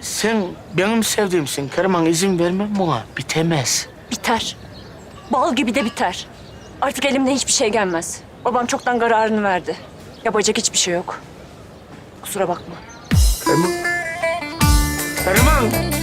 Sen benim sevdiğimsin Keriman izin vermem buna. Bitemez. Biter. Bal gibi de biter. Artık elimden hiçbir şey gelmez. Babam çoktan kararını verdi. Yapacak hiçbir şey yok. Kusura bakma. Keriman. Keriman.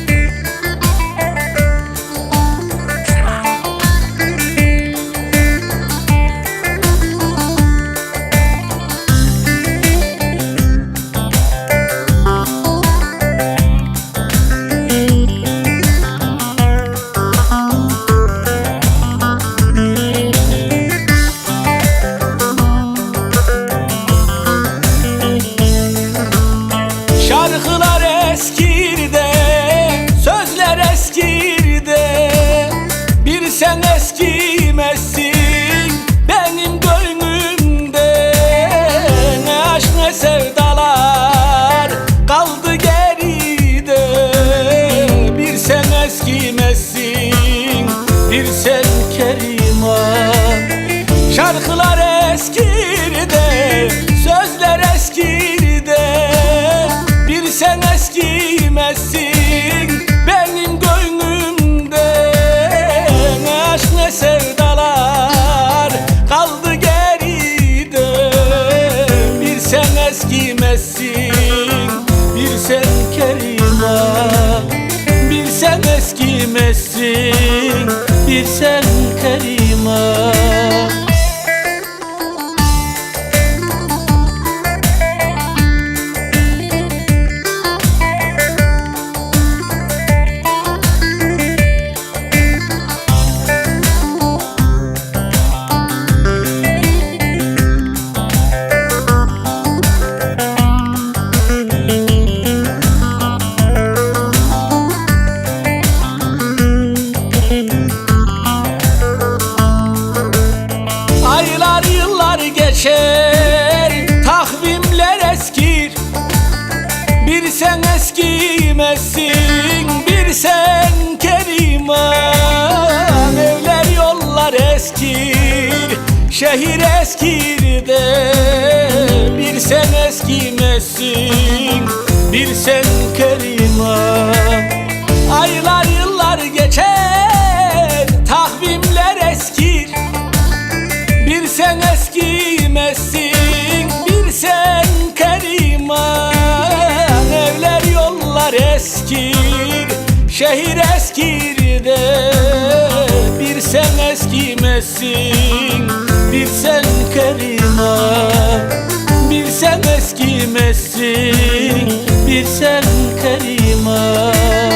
Sen eskimezsin, bir sen keriman Şarkılar eskirde, sözler eskirde Bir sen eskimezsin benim gönlümde. Ne aşk ne sevdalar kaldı Bir sen eskimezsin, bir sen sen eskimezsin, bir sen keriman sen eskimezsin Bir sen keriman Evler yollar eskir Şehir eskir de. Bir sen eskimezsin Bir sen keriman eskir, şehir eskir de. Bir sen eskimezsin, bir sen keriman Bir sen eskimezsin, bir sen keriman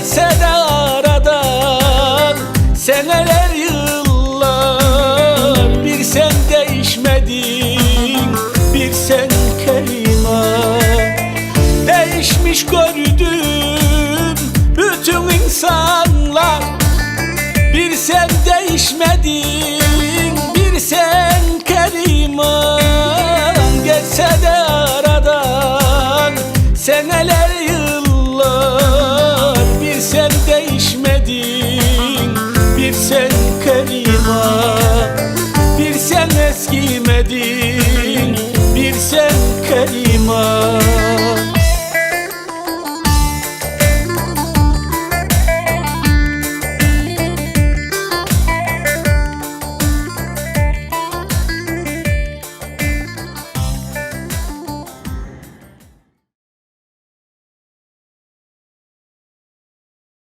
Geçse de aradan seneler yıllar. Bir sen değişmedin bir sen keriman Değişmiş gördüm bütün insanlar. Bir sen değişmedin, bir sen keriman Geçse de aradan seneler keriman